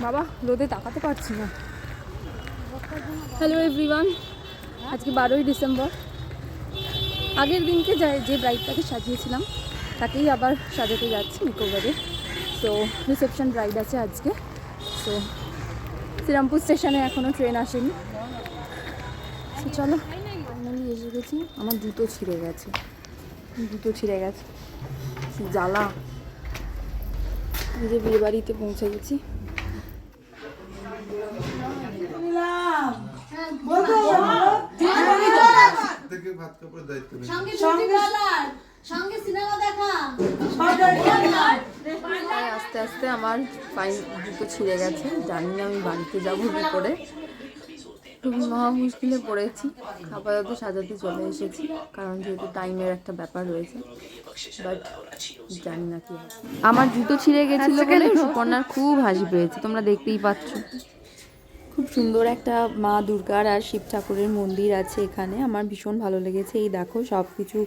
বাবা, রোদে তাকাতে পারছি না। হ্যালো এভরিওয়ান আজকে বারোই ডিসেম্বর। আগের দিনকে যা- ব্রাইডটাকে সাজিয়েছিলাম, তাকেই আবার সাজাতে যাচ্ছি নিকোবারে। তো রিসেপশন ব্রাইড আছে আজকে। তো শ্রীরামপুর স্টেশনে এখনও ট্রেন আসেনি। চলো ফাইনালি এসে গেছি। আমার জুতো ছিঁড়ে গেছে। জুতো ছিঁড়ে গেছে। জ্বালা। নিজে বিয়ে বাড়িতে পৌঁছে গেছি। থেকে ভাত কাপড়ের দায়িত্ব সঙ্গে সঙ্গে সঙ্গে সিনেমা দেখা তাই আস্তে আস্তে আমার পাই জুতো ছিঁড়ে গেছে। জানি না আমি বাড়িতে যাব কী করে। খুবই মহা মুশকিলে পড়েছি। আপাতত সাজাতে চলে এসেছি কারণ যেহেতু টাইমের একটা ব্যাপার রয়েছে। বাট জানি না কি আমার জুতো ছিঁড়ে গেছিল বলে সুপর্ণার খুব হাসি পেয়েছে। তোমরা দেখতেই পাচ্ছ। সুন্দর একটা মা দুর্গার আর শিব ঠাকুরের মন্দির আছে এখানে। আমার ভীষণ ভালো লেগেছে। এই দেখো সব কিছু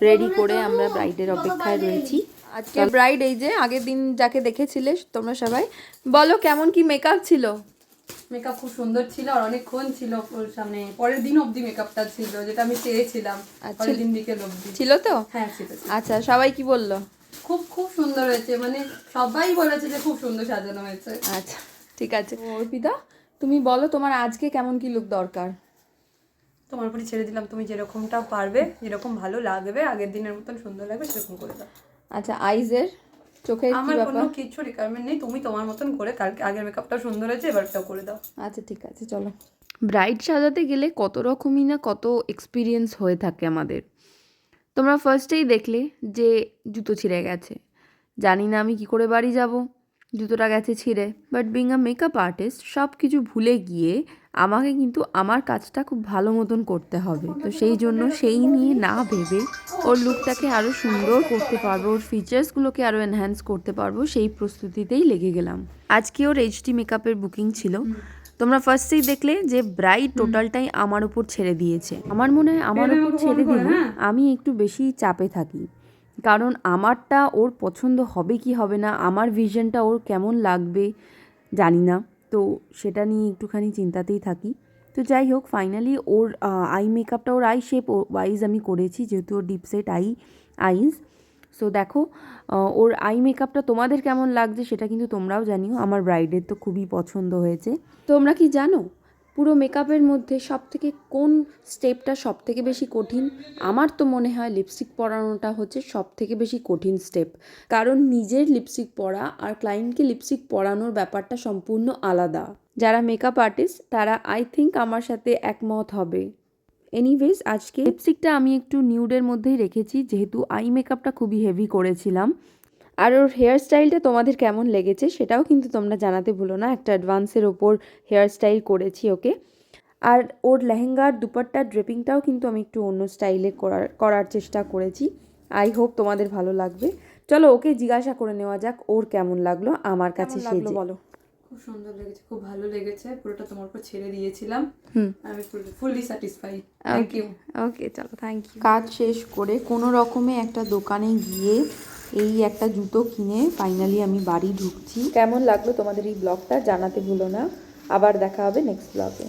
রেডি করে আমরা ব্রাইডের অপেক্ষায় রয়েছি। আজকে ব্রাইড এই যে আগের দিন যাকে দেখেছিলে তোমরা সবাই। বলো কেমন কি মেকআপ ছিল? মেকআপ খুব সুন্দর ছিল আর অনেকক্ষণ ছিল ওর সামনে। পরের দিন অবধি মেকআপটা ছিল যেটা আমি চেয়েছিলাম। আচ্ছা। পরের দিন বিকেল অবধি। ছিল তো? হ্যাঁ ছিল ছিল। আচ্ছা সবাই কি বলল? খুব খুব সুন্দর হয়েছে। মানে সবাই বলেছে যে খুব সুন্দর সাজানো হয়েছে। আচ্ছা ঠিক আছে। অর্পিতা? তুমি বলো তোমার আজকে কেমন কি লুক দরকার? তোমার উপরে ছেড়ে দিলাম তুমি যেরকমটা পারবে যেরকম ভালো লাগবে আগের দিনের মতন সুন্দর লাগবে সেরকম করে দাও। আচ্ছা আইজের চোখে আমার কোনো কিছু রিকোয়ারমেন্ট নেই তুমি তোমার মতন করে কালকে আগের মেকআপটা সুন্দর হয়েছে এবারটাও করে দাও। আচ্ছা ঠিক আছে চলো। ব্রাইড সাজাতে গেলে কত রকমই না কত এক্সপিরিয়েন্স হয়ে থাকে আমাদের। তোমরা ফার্স্টেই দেখলে যে জুতো ছিঁড়ে গেছে। জানি না আমি কি করে বাড়ি যাব। জুতোটা গেছে ছিঁড়ে। But being a makeup artist সব কিছু ভুলে গিয়ে আমাকে কিন্তু আমার কাজটা খুব ভালো মতন করতে হবে। তো সেই জন্য সেই নিয়ে না ভেবে ওর লুকটাকে আরও সুন্দর করতে পারব ওর ফিচার্সগুলোকে আরও এনহ্যান্স করতে পারব সেই প্রস্তুতিতেই লেগে গেলাম। আজকে ওর এইচডি মেকআপের বুকিং ছিল। তোমরা ফার্স্টেই দেখলে যে ব্রাইড টোটালটাই আমার উপর ছেড়ে দিয়েছে। আমার মনে হয় আমার উপর ছেড়ে দিলে আমি একটু বেশি চাপে থাকি। কারণ আমারটা ওর পছন্দ হবে কি হবে না, আমার ভিশনটা ওর কেমন লাগবে জানি না। তো সেটা নিয়ে একটুখানি চিন্তাতেই থাকি। তো যাই হোক ফাইনালি ওর আই মেকআপটা ওর আই শেপ ওয়াইজ আমি করেছি, যেহেতু ওর deep set eye eyes so দেখো ওর আই মেকআপটা তোমাদের কেমন লাগছে সেটা কিন্তু তোমরাও জানিও, আমার ব্রাইডের তো খুবই পছন্দ হয়েছে। তোমরা কি জানো পুরো মেকআপের মধ্যে সব থেকে কোন স্টেপটা সব থেকে বেশি কঠিন? আমার তো মনে হয় লিপস্টিক পরানোটা হচ্ছে সব থেকে বেশি কঠিন স্টেপ কারণ নিজের লিপস্টিক পরা আর ক্লায়েন্টকে লিপস্টিক পরানোর ব্যাপারটা সম্পূর্ণ আলাদা। যারা মেকআপ আর্টিস্ট তারা আই থিঙ্ক আমার সাথে একমত হবে। এনিওয়েজ আজকে লিপস্টিকটা আমি একটু নিউডের মধ্যেই রেখেছি, যেহেতু আই মেকআপটা খুবই হেভি করেছিলাম। আর ওর হেয়ার স্টাইলটা তোমাদের কেমন লেগেছে সেটাও কিন্তু তোমরা জানাতে ভুলো না। একটা অ্যাডভান্সের ওপর হেয়ার স্টাইল করেছি ওকে। আর ওর লেহেঙ্গার দুপাট্টার ড্রেপিংটাও কিন্তু আমি একটু অন্য স্টাইলে করার করার চেষ্টা করেছি। আই হোপ তোমাদের ভালো লাগবে। চলো ওকে জিজ্ঞাসা করে নেওয়া যাক ওর কেমন লাগল আমার কাছে সেজে। বলো। খুব সুন্দর লেগেছে খুব ভালো লেগেছে। পুরোটা তোমার উপর ছেড়ে দিয়েছিলাম। আমি fully satisfy thank you okay চলো থ্যাংক ইউ কাজ শেষ করে কোনো রকমে একটা দোকানে গিয়ে এই একটা জুতো কিনে ফাইনালি আমি বাড়ি ঢুকছি। কেমন লাগল তোমাদের এই ব্লগটা জানাতে ভুলো না। আবার দেখা হবে নেক্সট ব্লগে